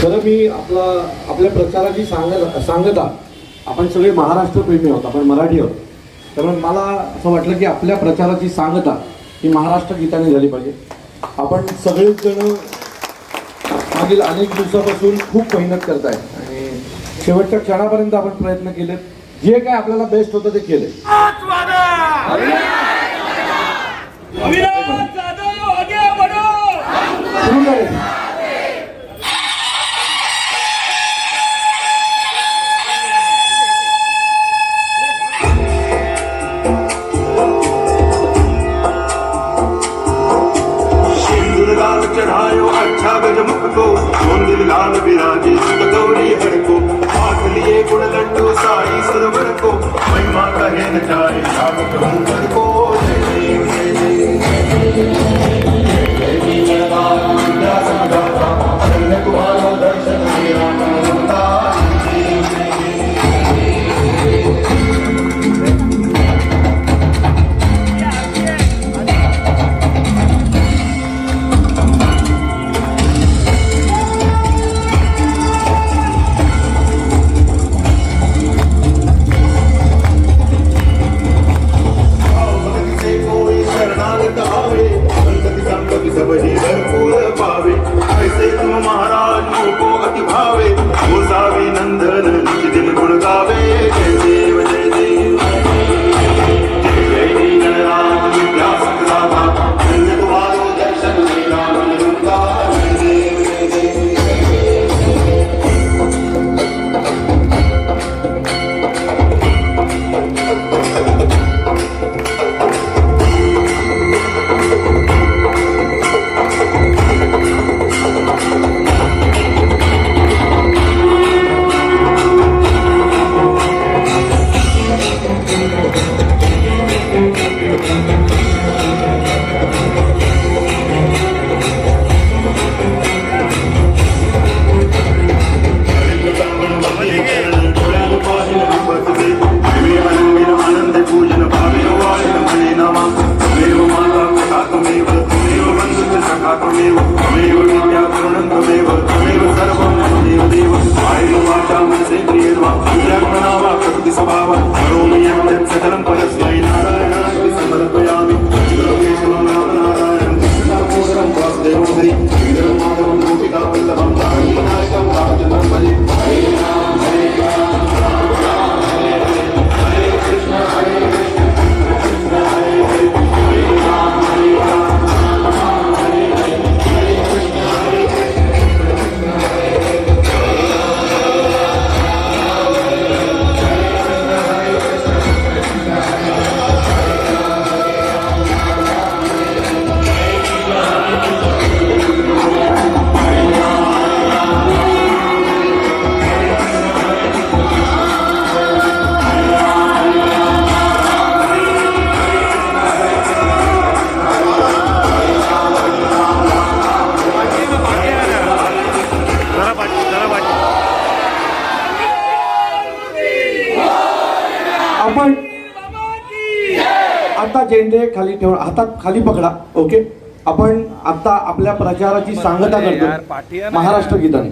खरं मी आपला आपल्या प्रचाराची सांगत सांगता आपण सगळे महाराष्ट्रप्रेमी आहोत आपण मराठी आहोत. कारण मला असं वाटलं की आपल्या प्रचाराची सांगता ही महाराष्ट्र गीताने झाली पाहिजे. आपण सगळेच जण मागील अनेक दिवसापासून खूप मेहनत करताय. आणि शेवटच्या क्षणापर्यंत आपण प्रयत्न केले जे काय आपल्याला बेस्ट होतं ते केले ದೇಶದ ಗೌರಿಯ ಬೆಳಕು ಆಗಲಿಯೇ ಗುಣಗಂಟು ಸಾಯಿ ಸುರವರೆಗೂ ಮೈಮಾಕ ಹೇನ ಜಾರಿ ಜಾಗೃತ झेंडे खाली ठेव. हातात खाली पकडा. ओके? आपण आता आपल्या प्रचाराची सांगता करतो. महाराष्ट्र गीताने.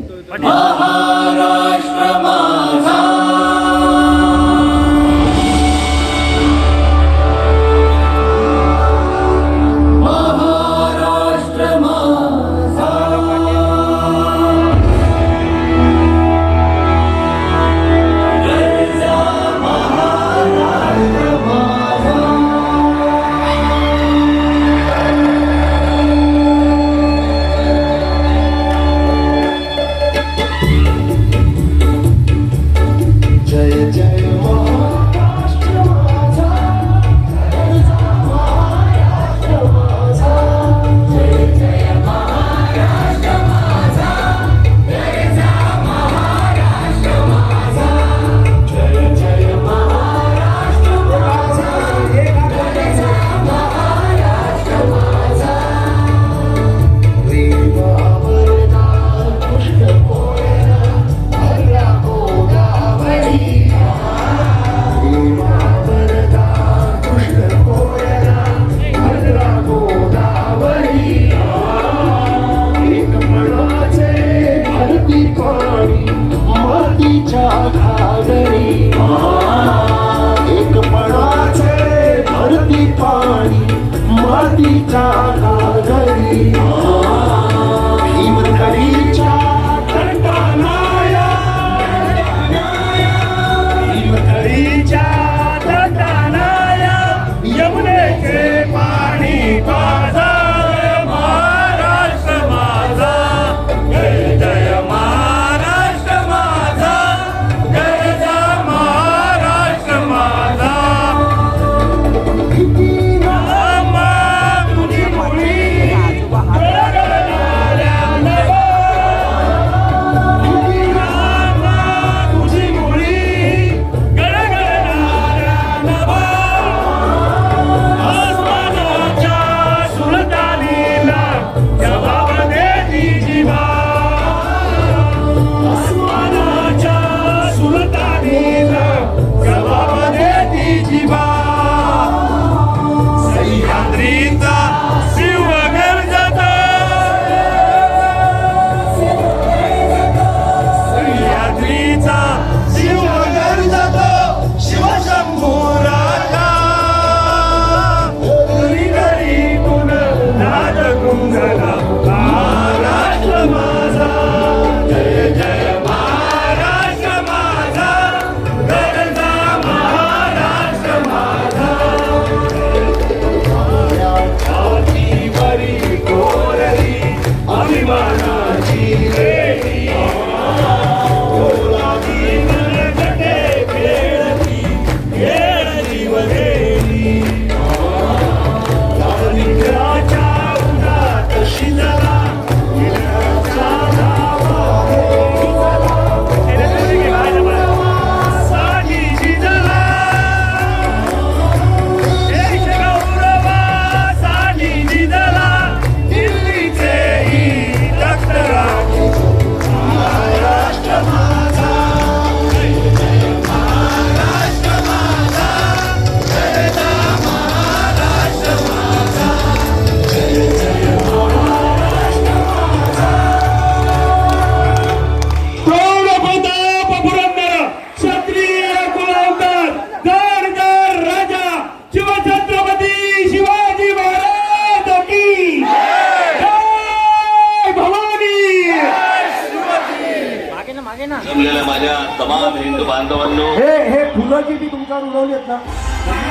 बांधवांनो. हे हे फुलं जी मी तुमच्यावर उडवली आहेत ना.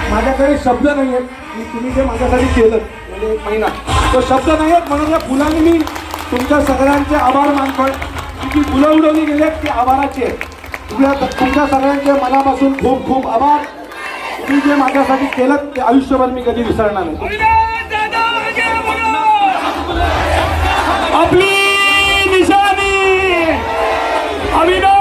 माझ्याकडे शब्द नाही आहेत. की तुम्ही जे माझ्यासाठी केलं म्हणजे एक महिना. तो शब्द नाही आहेत म्हणून या फुलांनी मी तुमच्या सगळ्यांचे आभार मानतोय. की जी फुलं उडवली गेली आहेत ती आभाराची आहेत. तुमच्या तुमच्या सगळ्यांचे मनापासून खूप खूप आभार. तुम्ही जे माझ्यासाठी केलं ते आयुष्यभर मी कधी विसरणार नाही. आपली निशाणी अविनाश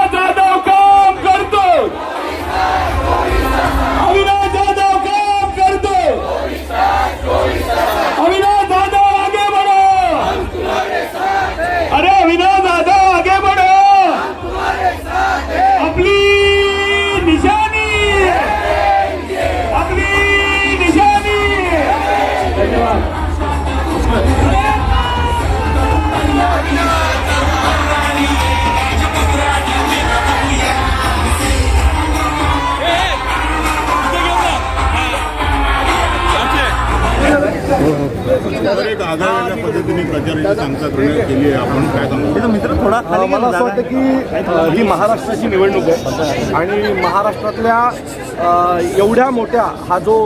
मित्र थोडा मला असं वाटतं की ही महाराष्ट्राची निवडणूक आहे. आणि महाराष्ट्रातल्या एवढ्या मोठ्या हा जो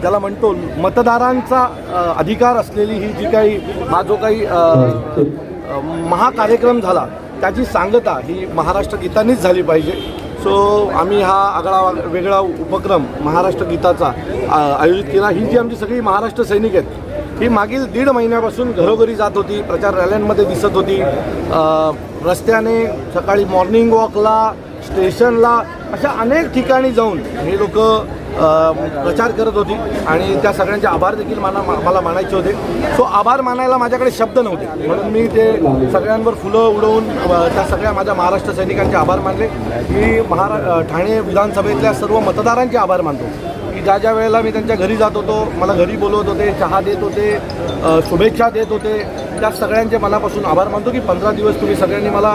ज्याला म्हणतो मतदारांचा अधिकार असलेली ही जी काही हा जो काही महाकार्यक्रम झाला त्याची सांगता ही महाराष्ट्र गीतांनीच झाली पाहिजे. सो आम्ही हा आगळा वेगळा उपक्रम महाराष्ट्र गीताचा आयोजित केला. ही जी आमची सगळी महाराष्ट्र सैनिक आहेत ही मागील दीड महिन्यापासून घरोघरी जात होती प्रचार रॅल्यांमध्ये दिसत होती. रस्त्याने सकाळी मॉर्निंग वॉकला स्टेशनला अशा अनेक ठिकाणी जाऊन हे लोक प्रचार करत होती. आणि त्या सगळ्यांचे आभार देखील मला मला मानायचे होते. सो आभार मानायला माझ्याकडे शब्द नव्हते. म्हणून मी ते सगळ्यांवर फुलं उडवून त्या सगळ्या माझ्या महाराष्ट्र सैनिकांचे आभार मानले. मी महारा ठाणे विधानसभेतल्या सर्व मतदारांचे आभार मानतो. ज्या ज्या वेळेला मी त्यांच्या घरी जात होतो मला घरी बोलवत होते चहा देत होते शुभेच्छा देत होते त्या सगळ्यांचे मनापासून आभार मानतो की पंधरा दिवस तुम्ही सगळ्यांनी मला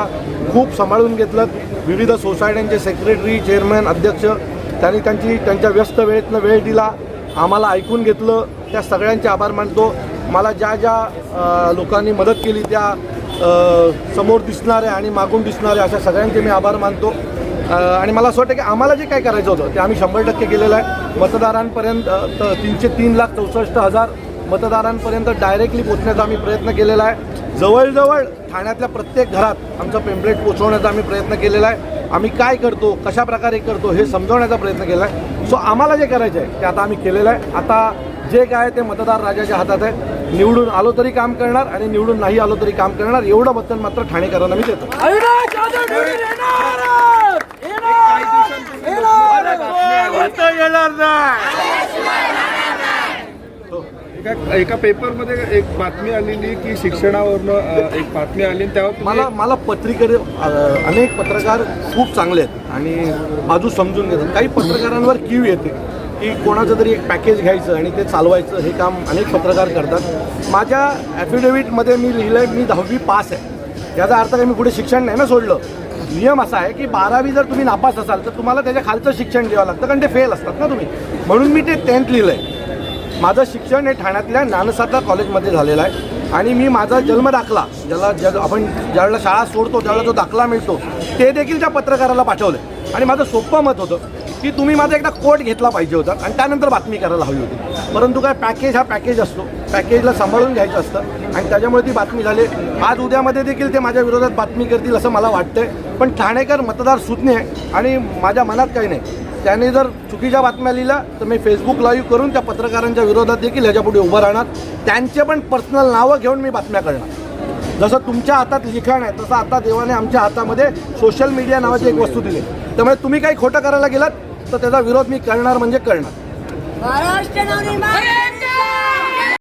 खूप सांभाळून घेतलं विविध सोसायट्यांचे सेक्रेटरी चेअरमॅन अध्यक्ष त्यांनी त्यांची त्यांच्या व्यस्त वेळेतनं वेळ दिला आम्हाला ऐकून घेतलं त्या सगळ्यांचे आभार मानतो. मला ज्या ज्या लोकांनी मदत केली त्या समोर दिसणाऱ्या आणि मागून दिसणाऱ्या अशा सगळ्यांचे मी आभार मानतो. आणि मला असं वाटतं की आम्हाला जे काय करायचं होतं ते आम्ही शंभर टक्के केलेलं आहे. मतदारांपर्यंत तीनशे तीन लाख चौसष्ट हजार मतदारांपर्यंत डायरेक्टली पोचण्याचा आम्ही प्रयत्न केलेला आहे. जवळजवळ ठाण्यातल्या प्रत्येक घरात आमचं पेम्पलेट पोचवण्याचा आम्ही प्रयत्न केलेला आहे. आम्ही काय करतो कशा प्रकारे करतो हे समजवण्याचा प्रयत्न केला आहे. सो आम्हाला जे करायचं आहे ते आता आम्ही केलेलं आहे. आता जे काय ते मतदार राजाच्या हातात आहे. निवडून आलो तरी काम करणार आणि निवडून नाही आलो तरी काम करणार एवढं वचन मात्र ठाणेकरांना मी देतो. एका एका पेपरमध्ये एक बातमी आलेली की शिक्षणावरनं एक बातमी आली आणि त्यावर तुम्ही- मला मला पत्रिकेत अनेक पत्रकार खूप चांगले आहेत. आणि बाजू समजून घेतात. काही पत्रकारांवर कीव येते की कोणाचं तरी एक पॅकेज घ्यायचं आणि ते चालवायचं हे काम अनेक पत्रकार करतात. माझ्या ॲफिडेव्हिटमध्ये मी लिहिलं आहे मी दहावी पास आहे. याचा अर्थ काही मी पुढे शिक्षण नाही ना सोडलं. नियम असा आहे की बारावी जर तुम्ही नापास असाल तर तुम्हाला त्याच्या खालचं शिक्षण द्यावं लागतं कारण ते फेल असतात ना तुम्ही. म्हणून मी ते टेन्थ लिहिलं आहे माझं शिक्षण हे ठाण्यातल्या ज्ञानसाधना कॉलेजमध्ये झालेलं आहे. आणि मी माझा जन्म दाखला ज्याला ज्या आपण ज्यावेळेला शाळा सोडतो त्यावेळेला जो दाखला मिळतो ते देखील त्या पत्रकाराला पाठवलं आणि माझं सोपं मत होतं की तुम्ही माझा एकदा कोट घेतला पाहिजे होता आणि त्यानंतर बातमी करायला हवी होती. परंतु काय पॅकेज हा पॅकेज असतो. पॅकेजला सांभाळून घ्यायचं असतं आणि त्याच्यामुळे ती बातमी झाली. आज उद्यामध्ये देखील ते माझ्या विरोधात बातमी करतील असं मला वाटतंय. पण ठाणेकर मतदार सुज्ञ आहे आणि माझ्या मनात काही नाही. त्याने जर चुकीच्या बातम्या लिहिल्या तर मी फेसबुक लाईव्ह करून त्या पत्रकारांच्या विरोधात देखील ह्याच्यापुढे उभं राहणार. त्यांचे पण पर्सनल नावं घेऊन मी बातम्या करणार. जसं तुमच्या हातात लिखाण आहे तसं आता देवाने आमच्या हातामध्ये सोशल मीडिया नावाची एक वस्तू दिली. त्यामुळे तुम्ही काही खोटं करायला गेलात? तर त्याचा विरोध मी करणार म्हणजे करणार महाराष्ट्र